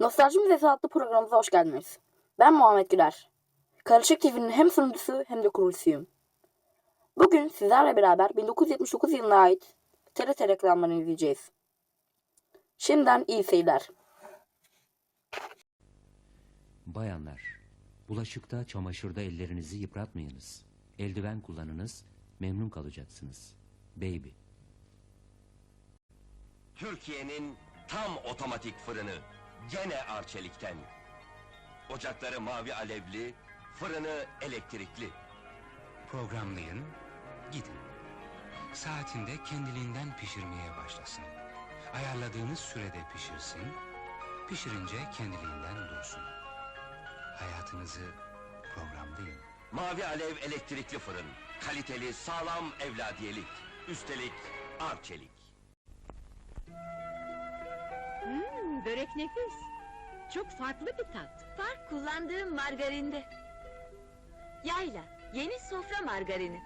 Nostalji Müzesi adlı programımıza hoş geldiniz. Ben Muhammed Güler. Karışık TV'nin hem sunucusu hem de kurucusuyum. Bugün sizlerle beraber 1979 yılına ait TRT reklamlarını izleyeceğiz. Şimdiden iyi seyirler. Bayanlar, bulaşıkta, çamaşırda ellerinizi yıpratmayınız. Eldiven kullanınız, memnun kalacaksınız. Baby. Türkiye'nin tam otomatik fırını gene Arçelik'ten. Ocakları mavi alevli, fırını elektrikli. Programlayın, gidin. Saatinde kendiliğinden pişirmeye başlasın. Ayarladığınız sürede pişirsin, pişirince kendiliğinden dursun. Hayatınızı programlayın. Mavi alev elektrikli fırın. Kaliteli, sağlam evladiyelik. Üstelik Arçelik. Börek nefis. Çok farklı bir tat. Fark kullandığım margarinde. Yayla, yeni sofra margarini.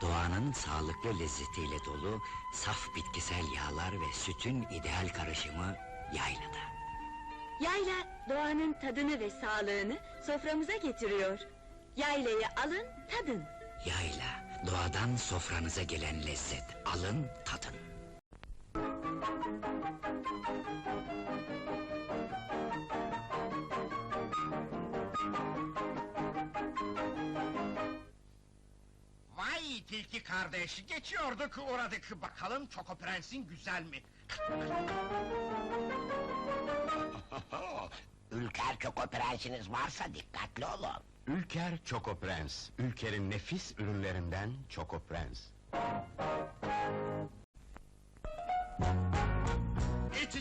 Doğanın sağlıklı lezzetiyle dolu saf bitkisel yağlar ve sütün ideal karışımı yaylada. Yayla, doğanın tadını ve sağlığını soframıza getiriyor. Yaylayı alın, tadın. Yayla, doğadan sofranıza gelen lezzet. Alın, tadın. Vay tilki kardeş, geçiyorduk uğradık. Bakalım Çoko Prens'in güzel mi? Ülker Çoko Prensiniz varsa dikkatli olun. Ülker Çoko Prens, Ülker'in nefis ürünlerinden Çoko Prens.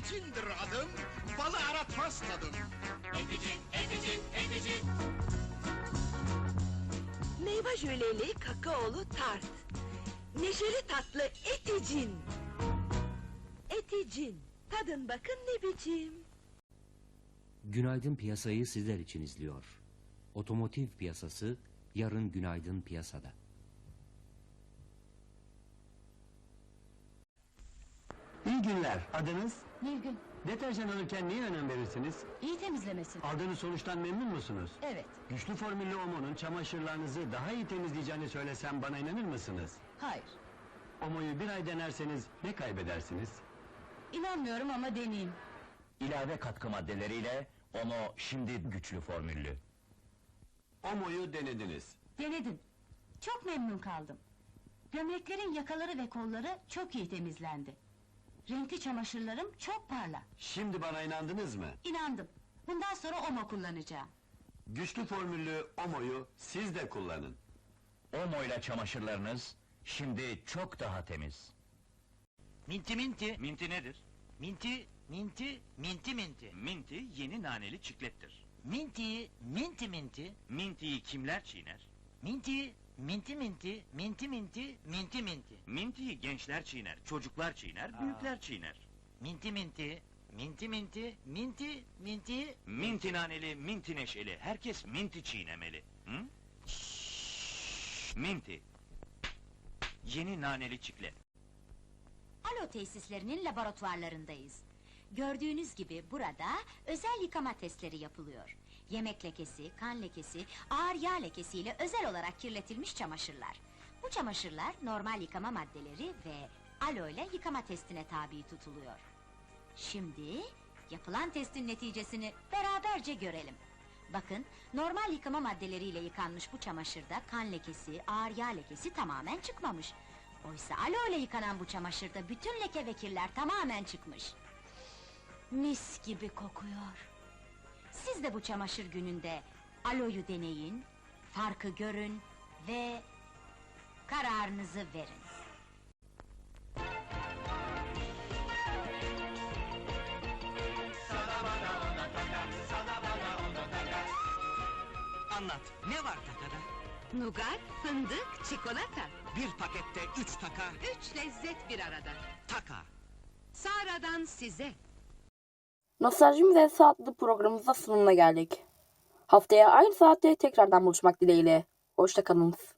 Et içindir adım, balı aratmaz tadım. Meyve jöleli kakaolu tart. Neşeli tatlı eticin. Eticin. Tadın bakın ne biçim. Günaydın piyasayı sizler için izliyor. Otomotiv piyasası yarın günaydın piyasada. İyi günler. Adınız? Nilgün, Deterjan alırken neye önem verirsiniz? iyi temizlemesin. Aldığınız sonuçtan memnun musunuz? Evet, Güçlü formüllü Omo'nun çamaşırlarınızı daha iyi temizleyeceğini söylesem bana inanır mısınız? hayır. Omo'yu bir ay denerseniz ne kaybedersiniz? İnanmıyorum ama deneyeyim. İlave katkı maddeleriyle Ono şimdi güçlü formüllü. Omo'yu denediniz. Denedim. Çok memnun kaldım. Gömleklerin yakaları ve kolları çok iyi temizlendi. Renkli çamaşırlarım çok parla. Şimdi bana inandınız mı? İnandım. Bundan sonra Omo kullanacağım. Güçlü formüllü Omo'yu siz de kullanın. Ono ile çamaşırlarınız şimdi çok daha temiz. Minti minti. Minti nedir? Minti, minti, minti minti. Minti yeni naneli çiklettir. Mintiyi, minti minti. Mintiyi kimler çiğner? Minti, minti minti, minti minti, minti minti. Mintiyi gençler çiğner, çocuklar çiğner, büyükler çiğner. Minti minti, minti minti, minti, minti. Minti naneli, minti neşeli, herkes minti çiğnemeli. Hı? Minti. Yeni naneli çiklet. Alo tesislerinin laboratuvarlarındayız. Gördüğünüz gibi burada özel yıkama testleri yapılıyor. Yemek lekesi, kan lekesi, ağır yağ lekesiyle özel olarak kirletilmiş çamaşırlar. Bu çamaşırlar normal yıkama maddeleri ve alo ile yıkama testine tabi tutuluyor. Şimdi yapılan testin neticesini beraberce görelim. Bakın, normal yıkama maddeleriyle yıkanmış bu çamaşırda kan lekesi, ağır yağ lekesi tamamen çıkmamış. Oysa alo ile yıkanan bu çamaşırda bütün leke ve kirler tamamen çıkmış. Mis gibi kokuyor. Siz de bu çamaşır gününde aloyu deneyin, farkı görün ve kararınızı verin. Anlat, ne var takada? Nugat, fındık, çikolata. Bir pakette üç taka, Üç lezzet bir arada. taka. Sara'dan size. Nostalji Müzesi adlı programımıza sonuna geldik. Haftaya aynı saatte tekrardan buluşmak dileğiyle. Hoşçakalınız.